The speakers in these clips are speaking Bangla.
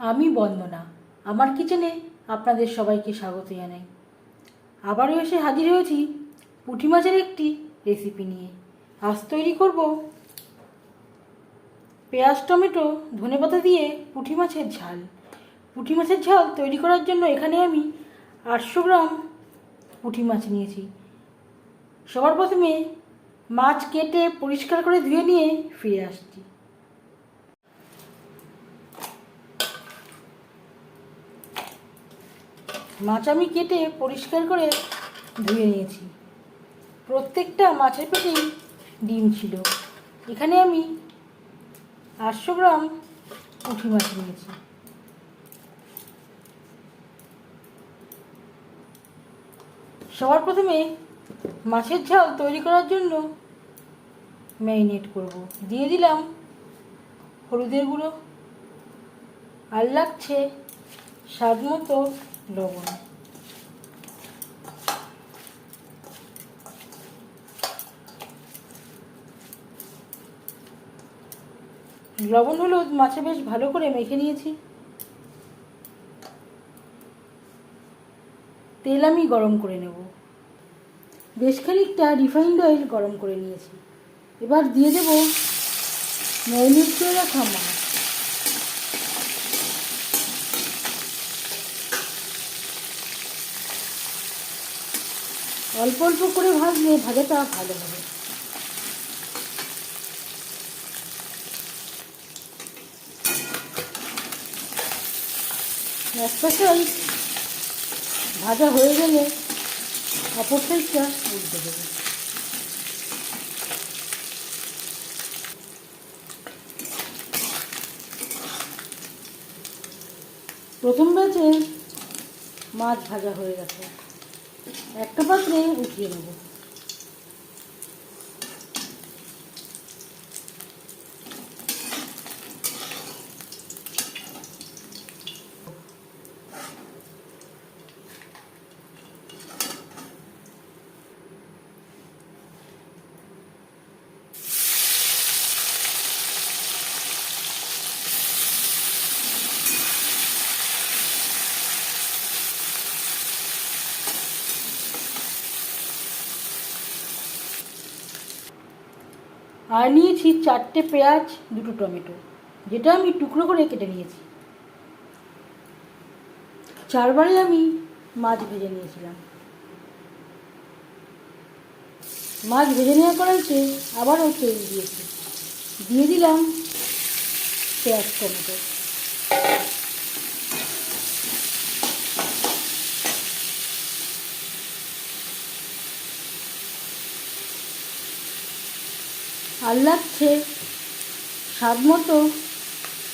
আমি বন্দনা। আমার কিচেনে আপনাদের সবাইকে স্বাগত জানাই। আবারও এসে হাজির হয়েছি পুঁটি মাছের একটি রেসিপি নিয়ে। আজ তৈরি করব পেঁয়াজ, টমেটো ধনেপাতা দিয়ে পুঁটি মাছের ঝাল। পুঁটি মাছের ঝাল তৈরি করার জন্য এখানে আমি আটশো গ্রাম পুঁটি মাছ নিয়েছি। সবার প্রথমে মাছ কেটে পরিষ্কার করে ধুয়ে নিয়ে ফিরে আসছি। মাছ আমি কেটে পরিষ্কার করে ধুয়ে নিয়েছি। প্রত্যেকটা মাছের পেটেই ডিম ছিল। এখানে আমি আটশো গ্রাম পুঁটি মাছ নিয়েছি। সবার প্রথমে মাছের ঝাল তৈরি করার জন্য ম্যারিনেট করব। দিয়ে দিলাম হলুদের গুঁড়ো। আর লাগছে স্বাদ মতো লবণ। লবণ হলুদ মাছে বেশ ভালো করে মেখে নিয়েছি। তেল আমি গরম করে নেব। বেশ খানিকটা রিফাইন্ড অয়েল গরম করে নিয়েছি। এবার দিয়ে দেব ম্যারিনেট রাখা মাছ। অল্প অল্প করে ভাজলে ভাজাটা ভালো হবে। সাইড ভাজা হয়ে গেলে অপর সাইডটা উল্টে দেবে। প্রথম ব্যাচে মাছ ভাজা হয়ে গেছে। একটা পাত্রে উঠিয়ে নেব। আর নিয়েছি চারটে পেঁয়াজ, দুটো টমেটো, যেটা আমি টুকরো করে কেটে নিয়েছি। চারবারে আমি মাছ ভেজে নিয়েছিলাম। মাছ ভেজে নেওয়া করাইতে আবারও তেল দিয়েছি। দিয়ে দিলাম পেঁয়াজ, টমেটো। আর লাগছে স্বাদ মতো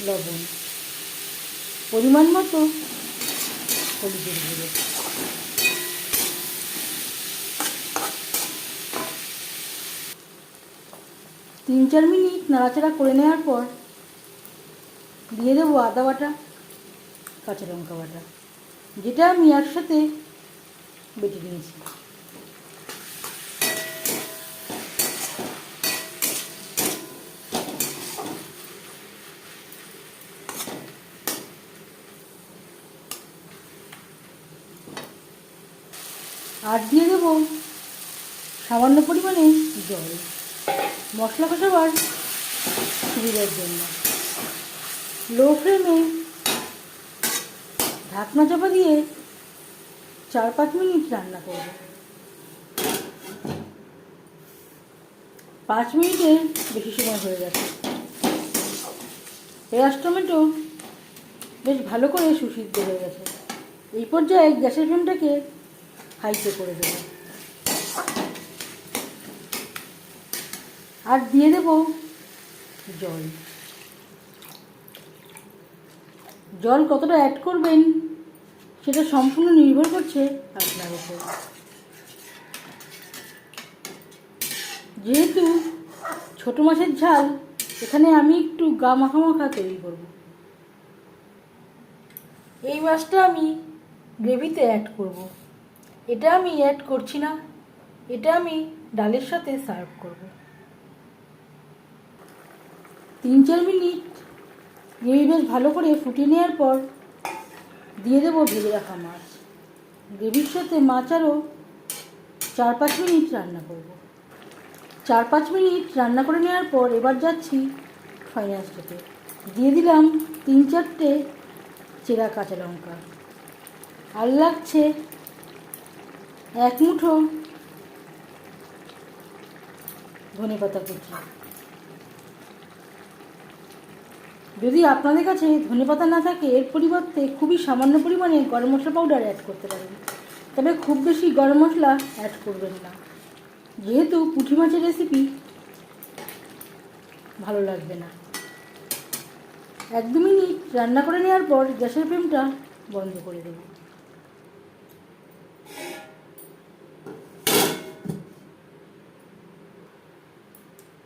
লবণ, পরিমাণ মতো হলুদের গুঁড়ো। তিন চার মিনিট নাড়াচাড়া করে নেওয়ার পর দিয়ে দেবো আদা বাটা, কাঁচা লঙ্কা বাটা, যেটা আমি একসাথে বেটে নিয়েছি। আর দিয়ে দেবো সামান্য পরিমাণে জল। মশলা কষাবার সুবিধার জন্য। লো ফ্লেমে ঢাকনা চাপা দিয়ে চার পাঁচ মিনিট রান্না করব। পাঁচ মিনিটে বেশি সময় হয়ে গেছে। পেঁয়াজ, টমেটো বেশ ভালো করে সুসিদ্ধ হয়ে গেছে। এই পর্যায়ে গ্যাসের ফ্লেমটাকে হাইতে করে দেবো। আর দিয়ে দেব জল। জল কতটা অ্যাড করবেন, সেটা সম্পূর্ণ নির্ভর করছে আপনার উপর। যেহেতু ছোট মাছের ঝাল, এখানে আমি একটু গা মাখা মাখা তৈরি করব। এই মাছটা আমি গ্রেভিতে অ্যাড করব। এটা আমি অ্যাড করছি না। এটা আমি ডালের সাথে সার্ভ করব। তিন চার মিনিট। গ্রেভি বেশ ভালো করে ফুটিয়ে নেওয়ার পর দিয়ে দেবো ভেজে রাখা মাছ। গ্রেভির সাথে মাছ আরও চার পাঁচ মিনিট রান্না করব। চার পাঁচ মিনিট রান্না করে নেওয়ার পর এবার যাচ্ছি ফাইনাল স্টেপে দিয়ে দিলাম তিন চারটে চেরা কাঁচা লঙ্কা। আর লাগছে এক মুঠো ধনে পাতা কুচি। যদি আপনাদের কাছে ধনে পাতা না থাকে, এর পরিবর্তে খুবই সামান্য পরিমাণে গরম মশলা পাউডার অ্যাড করতে পারেন। তবে খুব বেশি গরম মশলা অ্যাড করবেন না। যেহেতু পুঁটি মাছের রেসিপি ভালো লাগবে না। এক দু মিনিট রান্না করে নেওয়ার পর গ্যাসের ফ্লেমটা বন্ধ করে দেব।